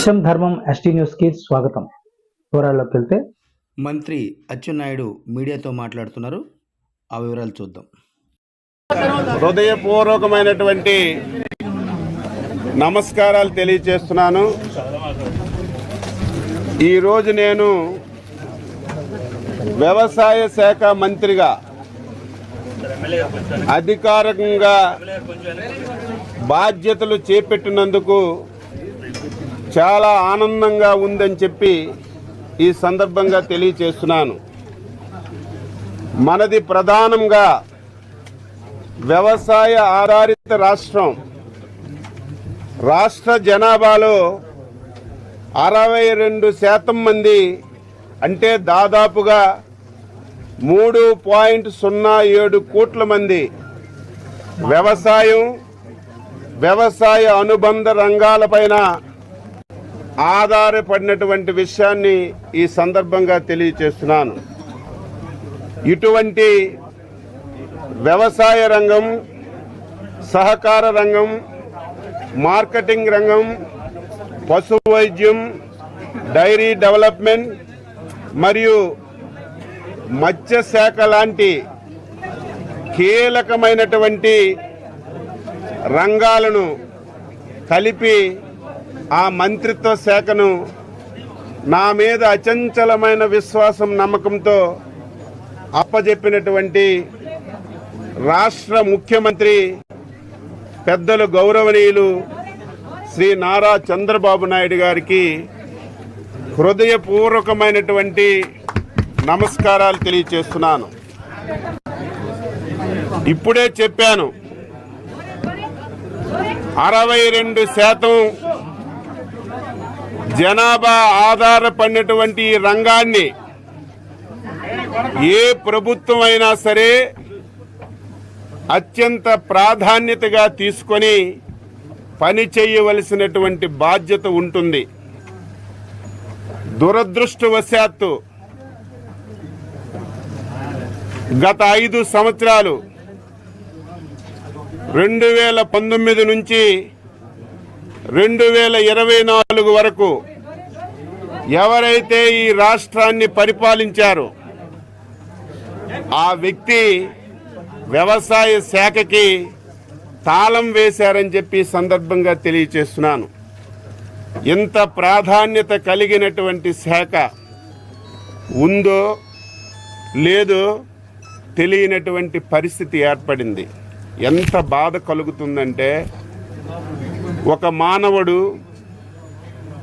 సత్యం ధర్మం ఎస్టీ న్యూస్కి స్వాగతం. వివరాల్లోకి వెళ్తే మంత్రి అచ్చెన్నాయుడు మీడియాతో మాట్లాడుతున్నారు. ఆ వివరాలు చూద్దాం. హృదయపూర్వకమైనటువంటి నమస్కారాలు తెలియచేస్తున్నాను ఈరోజు నేను వ్యవసాయ శాఖ మంత్రిగా అధికారికంగా బాధ్యతలు చేపట్టినందుకు చాలా ఆనందంగా ఉందని చెప్పి ఈ సందర్భంగా తెలియచేస్తున్నాను. మనది ప్రధానంగా వ్యవసాయ ఆధారిత రాష్ట్రం. రాష్ట్ర జనాభాలో అరవై రెండు శాతం మంది అంటే దాదాపుగా మూడు పాయింట్ సున్నా ఏడు కోట్ల మంది వ్యవసాయం వ్యవసాయ అనుబంధ రంగాలపైన ఆధారపడినటువంటి విషయాన్ని ఈ సందర్భంగా తెలియచేస్తున్నాను. ఇటువంటి వ్యవసాయ రంగం సహకార రంగం మార్కెటింగ్ రంగం పశు వైద్యం డైరీ డెవలప్మెంట్ మరియు మత్స్యశాఖ లాంటి కీలకమైనటువంటి రంగాలను కలిపి ఆ మంత్రిత్వ శాఖను నా మీద అచంచలమైన విశ్వాసం నమ్మకంతో అప్పజెప్పినటువంటి రాష్ట్ర ముఖ్యమంత్రి పెద్దలు గౌరవనీయులు శ్రీ నారా చంద్రబాబు నాయుడు గారికి హృదయపూర్వకమైనటువంటి నమస్కారాలు తెలియచేస్తున్నాను. ఇప్పుడే చెప్పాను అరవై రెండు శాతం జనాభా ఆధారపడినటువంటి ఈ రంగాన్ని ఏ ప్రభుత్వం అయినా సరే అత్యంత ప్రాధాన్యతగా తీసుకొని పని చేయవలసినటువంటి బాధ్యత ఉంటుంది. దురదృష్టవశాత్తు గత ఐదు సంవత్సరాలు రెండు వేల పంతొమ్మిది నుంచి రెండు వేల ఇరవై నాలుగు వరకు ఎవరైతే ఈ రాష్ట్రాన్ని పరిపాలించారో ఆ వ్యక్తి వ్యవసాయ శాఖకి తాళం వేశారని చెప్పి సందర్భంగా తెలియచేస్తున్నాను. ఎంత ప్రాధాన్యత కలిగినటువంటి శాఖ ఉందో లేదో తెలియనటువంటి పరిస్థితి ఏర్పడింది. ఎంత బాధ కలుగుతుందంటే ఒక మానవుడు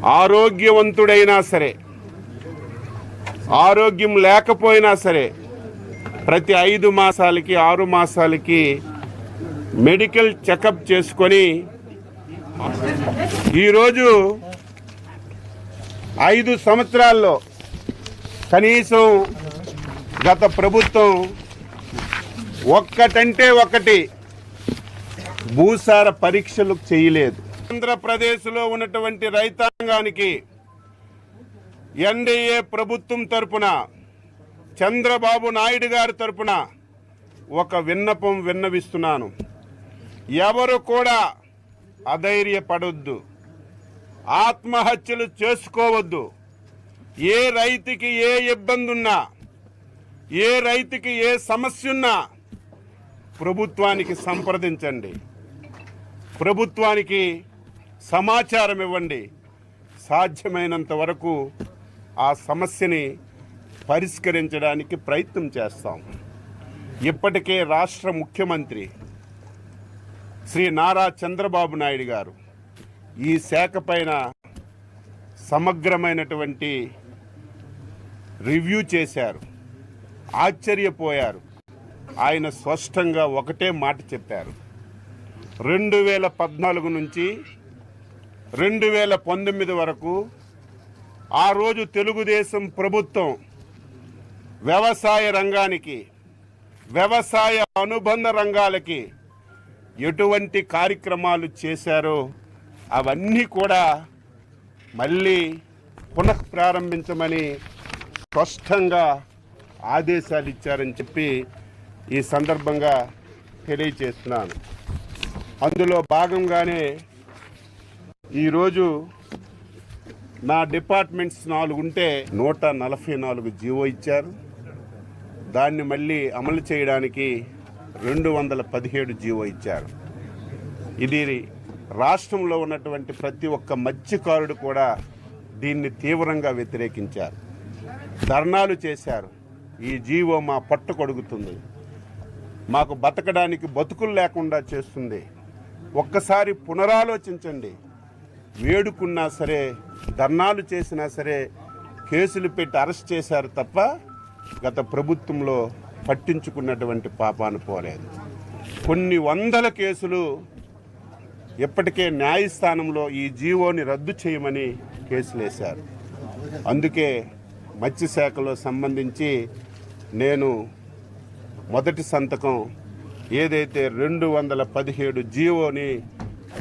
ఆరోగ్యవంతుడైనా సరే ఆరోగ్యం లేకపోయినా సరే ప్రతి ఐదు మాసాలకి ఆరు మాసాలకి మెడికల్ చెకప్ చేసుకొని ఈరోజు ఐదు సంవత్సరాల్లో కనీసం గత ప్రభుత్వం ఒక్కటంటే ఒకటి భూసార పరీక్షలు చేయలేదు. ఆంధ్రప్రదేశ్లో ఉన్నటువంటి రైతాంగానికి ఎన్డీఏ ప్రభుత్వం తరపున చంద్రబాబు నాయుడు గారి తరపున ఒక విన్నపం విన్నవిస్తున్నాను. ఎవరు కూడా అధైర్యపడొద్దు. ఆత్మహత్యలు చేసుకోవద్దు. ఏ రైతుకి ఏ ఇబ్బంది ఉన్నా ఏ రైతుకి ఏ సమస్య ఉన్నా ప్రభుత్వానికి సంప్రదించండి. ప్రభుత్వానికి సమాచారం ఇవ్వండి. సాధ్యమైనంత వరకు ఆ సమస్యని పరిష్కరించడానికి ప్రయత్నం చేస్తాం. ఇప్పటికే రాష్ట్ర ముఖ్యమంత్రి శ్రీ నారా చంద్రబాబు నాయుడు గారు ఈ శాఖ పైన సమగ్రమైనటువంటి రివ్యూ చేశారు. ఆశ్చర్యపోయారు. ఆయన స్పష్టంగా ఒకటే మాట చెప్పారు. రెండు వేల పద్నాలుగు నుంచి రెండు వేల పంతొమ్మిది వరకు ఆ రోజు తెలుగుదేశం ప్రభుత్వం వ్యవసాయ రంగానికి వ్యవసాయ అనుబంధ రంగాలకి ఎటువంటి కార్యక్రమాలు చేశారో అవన్నీ కూడా మళ్ళీ పునః ప్రారంభించమని స్పష్టంగా ఆదేశాలు ఇచ్చారని చెప్పి ఈ సందర్భంగా తెలియచేస్తున్నాను అందులో భాగంగానే ఈరోజు నా డిపార్ట్మెంట్స్ నాలుగు ఉంటే నూట నలభై నాలుగు జీవో ఇచ్చారు. దాన్ని మళ్ళీ అమలు చేయడానికి రెండు వందల పదిహేడు జీవో ఇచ్చారు. ఇది రాష్ట్రంలో ఉన్నటువంటి ప్రతి ఒక్క మత్స్యకారుడు కూడా దీన్ని తీవ్రంగా వ్యతిరేకించారు. ధర్నాలు చేశారు. ఈ జీవో మా పట్టు కొడుకుతుంది. మాకు బతకడానికి బతుకులు లేకుండా చేస్తుంది. ఒక్కసారి పునరాలోచించండి. వేడుకున్నా సరే ధర్నాలు చేసినా సరే కేసులు పెట్టి అరెస్ట్ చేశారు తప్ప గత ప్రభుత్వంలో పట్టించుకున్నటువంటి పాపాను పోలేదు. కొన్ని వందల కేసులు ఇప్పటికే న్యాయస్థానంలో ఈ జీవోని రద్దు చేయమని కేసులు వేశారు. అందుకే మత్స్యశాఖలో సంబంధించి నేను మొదటి సంతకం ఏదైతే రెండు వందల పదిహేడు జీవోని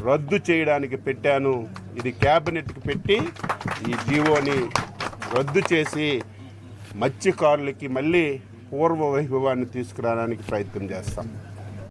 రద్దు చేయడానికి పెట్టాను ఇది క్యాబినెట్కి పెట్టి ఈ జీవోని రద్దు చేసి మత్స్యకారులకి మళ్ళీ పూర్వ వైభవాన్ని తీసుకురావడానికి ప్రయత్నం చేస్తాం.